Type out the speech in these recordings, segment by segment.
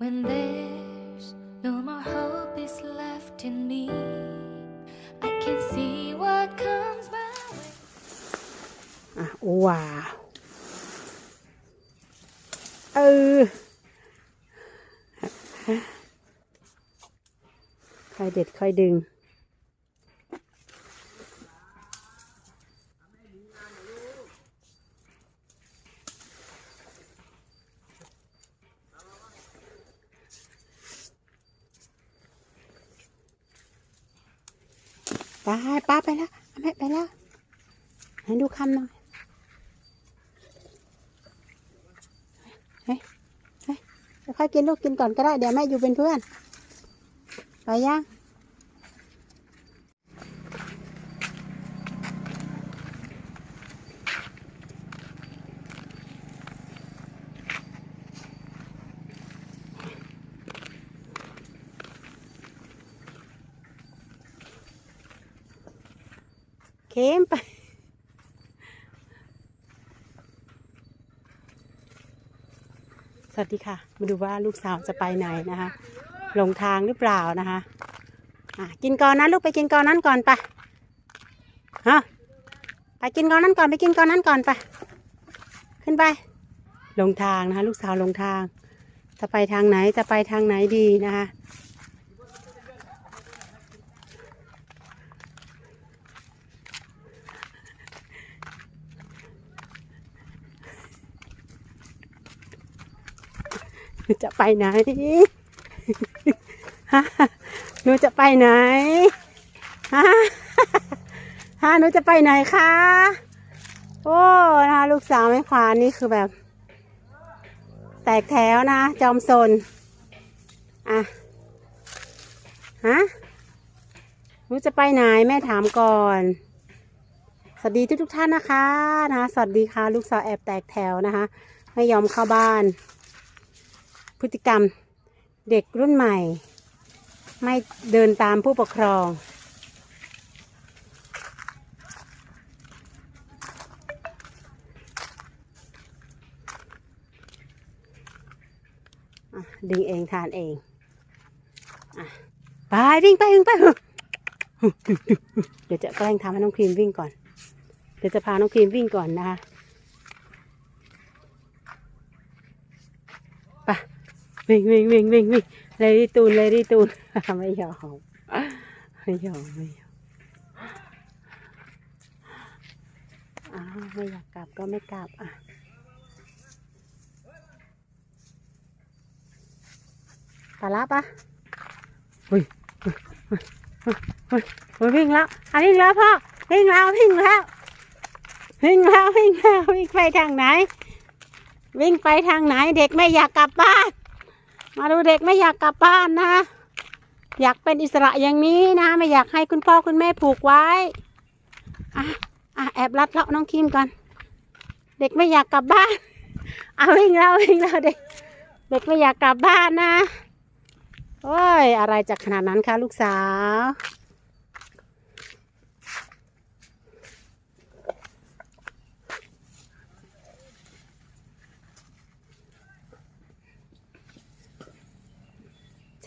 When there's no more hope is left in me, I can see what comes my way. อ่ะว้าวเออค่อยเด็ดค่อยดึง ไปป้าไปแล้วแม่ไปแล้วให้ดูคำหน่อยเฮ้ยเฮ้ยค่อยกินลูกกินก่อนก็ได้ เดี๋ยวแม่อยู่เป็นเพื่อน ไปยัง เข้มไป สวัสดีค่ะ มาดูว่าลูกสาวจะไปไหนนะคะ หลงทางหรือเปล่านะคะอะกินก่อนนะลูกไปกินก่อนนั้นก่อนไปฮะไปกินก่อนนั้นก่อนไปกินก่อนนั้นก่อนไป ขึ้นไปหลงทางนะคะ ลูกสาวหลงทาง จะไปทางไหนจะไปทางไหนดีนะคะ จะไปไหนฮะหนูจะไปไหนฮะฮะหนูจะไปไหนคะโอ้นะคะลูกสาวแม่ขวานนี่คือแบบ แตกแถวนะ จอมซนอะฮะหนูจะไปไหนแม่ถามก่อนสวัสดีทุกทุกท่านนะคะนะสวัสดีค่ะ ลูกสาวแอบแตกแถวนะคะ ไม่ยอมเข้าบ้าน พฤติกรรมเด็กรุ่นใหม่ ไม่เดินตามผู้ปกครองอดึงเองทานเองอไปวิ่งไปวิ่งไปเดี๋ยวจะแกล้งทำให้น้องครีมวิ่งก่อน เดี๋ยวจะพาน้องครีมวิ่งก่อนนะคะไป วิ่งวิ่งวิ่งวิ่งวิ่งเลยดิตูนเลยดิตูนไม่ยอมไม่ยอมไม่ยอมอ้าวไม่อยากกลับก็ไม่กลับอะปลาละปะอุ้ยอุ้ยอุ้ยอุ้ยอุ้ยอุ้ยวิ่งแล้วอะวิ่งแล้วพ่อวิ่งแล้ววิ่งแล้ววิ่งแล้ววิ่งแล้ววิ่งไปทางไหน วิ่งไปทางไหนเด็กไม่อยากกลับบ้าน มาดูเด็กไม่อยากกลับบ้านนะ อยากเป็นอิสระอย่างนี้นะ ไม่อยากให้คุณพ่อคุณแม่ผูกไว้อะอะแอบรัดเลาะน้องคิมก่อน เด็กไม่อยากกลับบ้าน เอาวิ่งแล้ววิ่งแล้วเด็ก เด็กไม่อยากกลับบ้านนะโอ้ยอะไรจากขนาดนั้นคะลูกสาว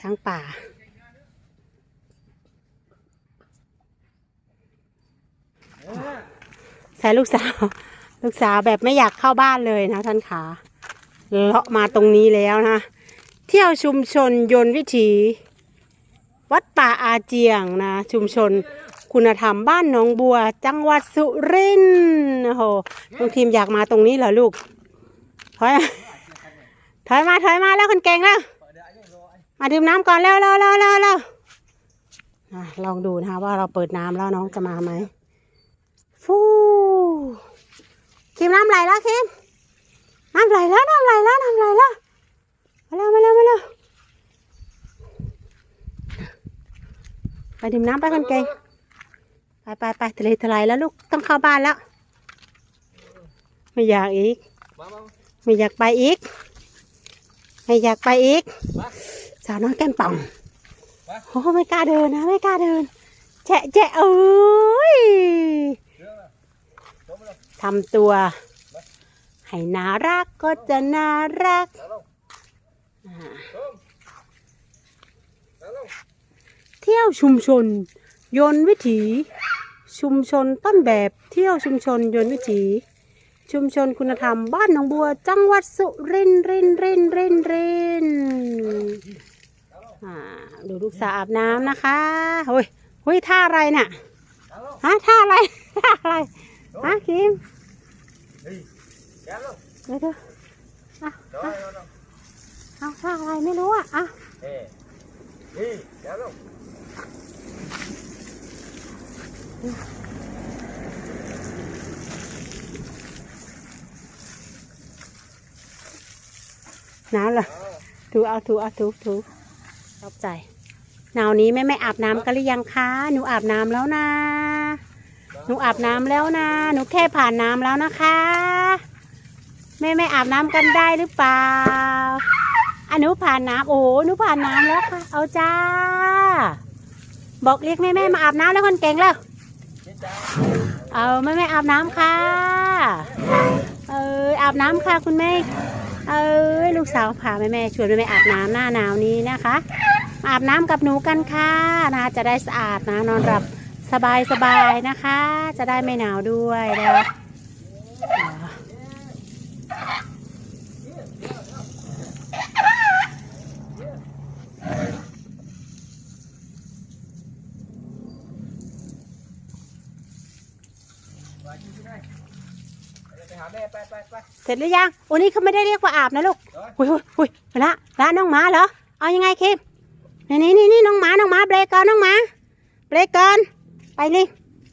ช้างป่า ใส่ลูกสาว ลูกสาวแบบไม่อยากเข้าบ้านเลยนะท่านขาเลาะมาตรงนี้แล้วนะ เที่ยวชุมชนยนต์วิถี วัดป่าอาเจียงนะ ชุมชนคุณธรรมบ้านหนองบัว จังหวัดสุรินทร์โอ้โหลุงทีมอยากมาตรงนี้เหรอลูกถอยถอยมาถอยมาแล้วคนเก่งแล้ว มาดื่มน้ำก่อนเร็วเร็วเร็วเร็วเร็วลองดูนะคะว่าเราเปิดน้ำแล้วน้องจะมาไหมฟูคิมน้ำไหลแล้วคิมน้ำไหลแล้วน้ำไหลแล้วน้ำไหลแล้วมาเร็วมาเร็วมาเร็วไปดื่มน้ำไปคนเก่งไปไปไปทะเลทลายแล้วลูกต้องเข้าบ้านแล้ว ไม่อยากอีก ไม่อยากไปอีก ไม่อยากไปอีก สาวน้อยแก้มป่องโอ้ไม่กล้าเดินนะไม่กล้าเดินแจะแจะเอ้ยทำตัว ให้น่ารักก็จะน่ารักอ่าลงแล้วลงเที่ยวชุมชน ยนต์วิถี ชุมชนต้นแบบเที่ยวชุมชนยนต์วิถี ชุมชนคุณธรรมบ้านหนองบัว จังหวัดสุรินทร์รินทร์รินทร์รินทร์รินทร์อ่า ดูลูกสาวอาบน้ำนะคะเฮ้ยเฮ้ยท่าอะไรน่ะแล้วลงฮะท่าอะไรท่าอะไรฮะคิมเฮ้ยแล้วลงเดี๋ยวเดี๋ยวอะแล้วอะแล้วลงเอาท่าอะไรไม่รู้อะอะเฮ้ยเฮ้ยแล้วลงหนาวเหรอถูเอาถูเอาถูถู ชอบใจหนาวนี้แม่ไม่อาบน้ำกันหรือยังคะหนูอาบน้ำแล้วนะหนูอาบน้ำแล้วนะหนูแค่ผ่านน้ำแล้วนะคะแม่ไม่อาบน้ำกันได้หรือเปล่าอะหนูผ่านน้ำโอ้โหหนูผ่านน้ำแล้วค่ะ เอาจ้า บอกเรียกแม่แม่มาอาบน้ำแล้วคนเก่งแล้วเจ๊จ้าเอาแม่แม่อาบน้ำค่ะเอออาบน้ำค่ะคุณแม่เออลูกสาวพาแม่แม่ชวนแม่แม่อาบน้ำหน้าหนาวนี้นะคะ มาอาบน้ำกับหนูกันค่ะนะจะได้สะอาดนะนอนหลับสบายสบายนะคะ จะได้ไม่หนาวด้วยนะเสร็จหรือยังโอ้นี่เขาไม่ได้เรียกว่าอาบนะลูกหุยหุยหุยละละน้องหมาเหรอ เอายังไงคิม นี่นี่นี่นี่น้องหมา น้องหมาเบรกก่อนน้องหมาเบรกก่อนไปเลย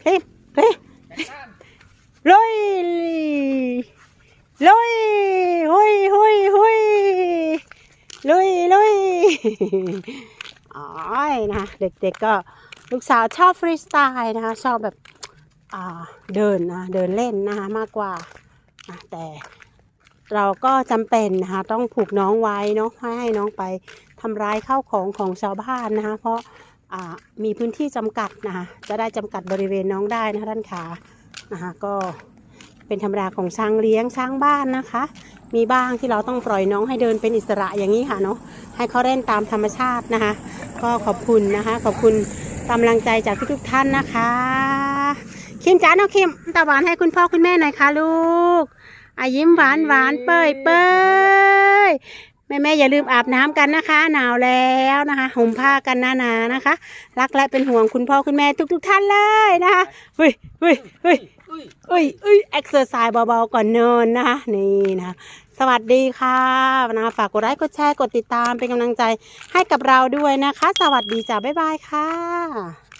คิมเฮ้ยลุยลุยหุยหุยหุยลุยลุยอ๋อยนะเด็กๆก็ลูกสาวชอบฟรีสไตล์นะคะชอบแบบเดินนะเดินเล่นนะคะมากกว่าแต่เราก็จำเป็นนะคะต้องผูกน้องไว้เนาะให้น้องไป ทำร้ายข้าวของของชาวบ้านนะคะ เพราะมีพื้นที่จำกัดนะคะจะได้จำกัดบริเวณน้องได้นะคะท่านขานะคะก็เป็นธรรมดาของช้างเลี้ยงช้างบ้านนะคะ มีบ้างที่เราต้องปล่อยน้องให้เดินเป็นอิสระอย่างนี้ค่ะเนาะให้เขาเล่นตามธรรมชาตินะคะ ก็ขอบคุณนะคะ ขอบคุณกำลังใจจากทุกๆท่านนะคะคิมจ้าน้องคิมตาหวานให้คุณพ่อคุณแม่หน่อยค่ะลูกอายิ้มหวานหวานเปยเปย แม่แม่ๆอย่าลืมอาบน้ำกันนะคะ หนาวแล้วนะคะห่มผ้ากันหนาๆนะคะ รักและเป็นห่วงคุณพ่อคุณแม่ทุกๆท่านเลยนะคะเฮ้ยเฮ้ยเฮ้ยอุ้ยเอ้ยเอ้ยเอ็กซ์ไซส์เบาๆก่อนนอนนะคะนี่นะคะสวัสดีค่ะนะคะฝากกดไลค์กดแชร์กดติดตามเป็นกำลังใจให้กับเราด้วยนะคะ สวัสดีจ้าบ๊ายบายค่ะ